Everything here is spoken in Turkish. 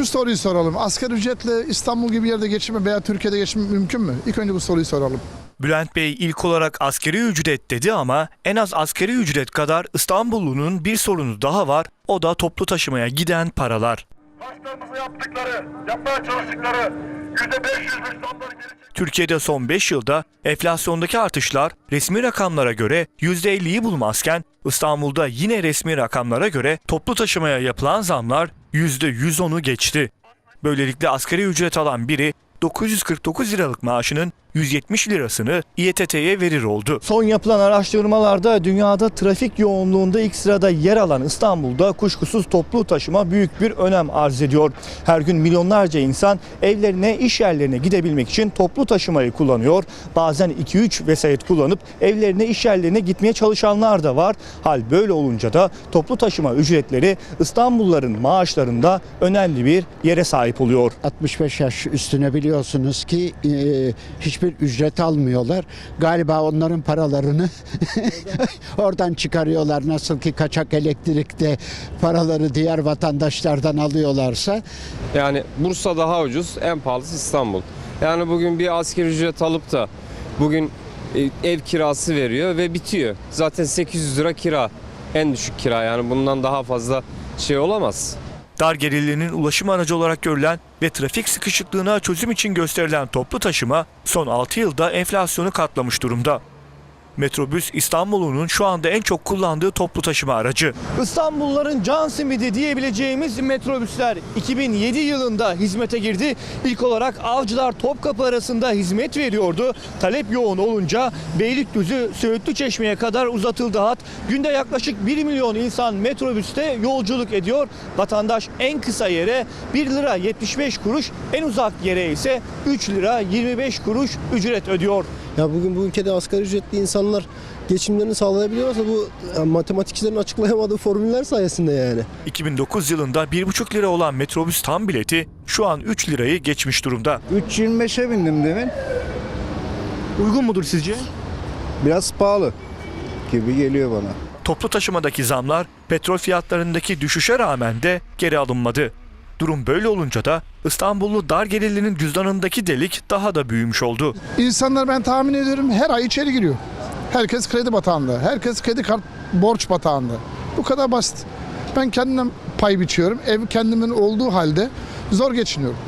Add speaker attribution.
Speaker 1: Şu soruyu soralım. Asgari ücretle İstanbul gibi yerde geçinme veya Türkiye'de geçinme mümkün mü? İlk önce bu soruyu soralım.
Speaker 2: Bülent Bey ilk olarak askeri ücret dedi ama en az askeri ücret kadar İstanbullunun bir sorunu daha var. O da toplu taşımaya giden paralar.
Speaker 3: Başlarımızın yaptıkları, yapmaya çalıştıkları %500'lük zamları geri çek-
Speaker 2: Türkiye'de son 5 yılda enflasyondaki artışlar resmi rakamlara göre %50'yi bulmazken İstanbul'da yine resmi rakamlara göre toplu taşımaya yapılan zamlar %110'u geçti. Böylelikle asgari ücret alan biri 949 liralık maaşının 170 lirasını İETT'ye verir oldu.
Speaker 4: Son yapılan araştırmalarda dünyada trafik yoğunluğunda ilk sırada yer alan İstanbul'da kuşkusuz toplu taşıma büyük bir önem arz ediyor. Her gün milyonlarca insan evlerine, iş yerlerine gidebilmek için toplu taşımayı kullanıyor. Bazen 2-3 vesayet kullanıp evlerine, iş yerlerine gitmeye çalışanlar da var. Hal böyle olunca da toplu taşıma ücretleri İstanbulluların maaşlarında önemli bir yere sahip oluyor.
Speaker 5: 65 yaş üstüne biliyorsunuz ki e, hiçbir ücret almıyorlar. Galiba onların paralarını oradan çıkarıyorlar. Nasıl ki kaçak elektrikte paraları diğer vatandaşlardan alıyorlarsa
Speaker 6: Yani Bursa daha ucuz, en pahalısı İstanbul. Yani bugün bir asgari ücret alıp da bugün e, ev kirası veriyor ve bitiyor. Zaten 800 lira kira. En düşük kira yani bundan daha fazla şey olamaz.
Speaker 2: Dar gerilinin ulaşım aracı olarak görülen ve trafik sıkışıklığına çözüm için gösterilen toplu taşıma son 6 yılda enflasyonu katlamış durumda. Metrobüs İstanbul'un şu anda en çok kullandığı toplu taşıma aracı.
Speaker 4: İstanbulluların can simidi diyebileceğimiz metrobüsler 2007 yılında hizmete girdi. İlk olarak Avcılar Topkapı arasında hizmet veriyordu. Talep yoğun olunca Beylikdüzü Söğütlü Çeşme'ye kadar uzatıldı hat. Günde yaklaşık 1 milyon insan metrobüste yolculuk ediyor. Vatandaş en kısa yere 1 lira 75 kuruş, en uzak yere ise 3 lira 25 kuruş ücret ödüyor.
Speaker 7: Ya bugün bu ülkede asgari ücretli insanlar geçimlerini sağlayabiliyorsa bu yani matematikçilerin açıklayamadığı formüller sayesinde yani.
Speaker 2: 2009 yılında 1,5 lira olan metrobüs tam bileti şu an 3 lirayı geçmiş durumda.
Speaker 8: 3.25'e bindim demin.
Speaker 4: Uygun mudur sizce?
Speaker 8: Biraz pahalı gibi geliyor bana.
Speaker 2: Toplu taşımadaki zamlar petrol fiyatlarındaki düşüşe rağmen de geri alınmadı. Durum böyle olunca da İstanbullu dar gelirlinin cüzdanındaki delik daha da büyümüş oldu.
Speaker 1: İnsanlar ben tahmin ediyorum her ay içeri giriyor. Herkes kredi batağında. Herkes kredi kart borç batağında. Bu kadar basit. Ben kendimden pay biçiyorum. Ev kendimin olduğu halde zor geçiniyorum.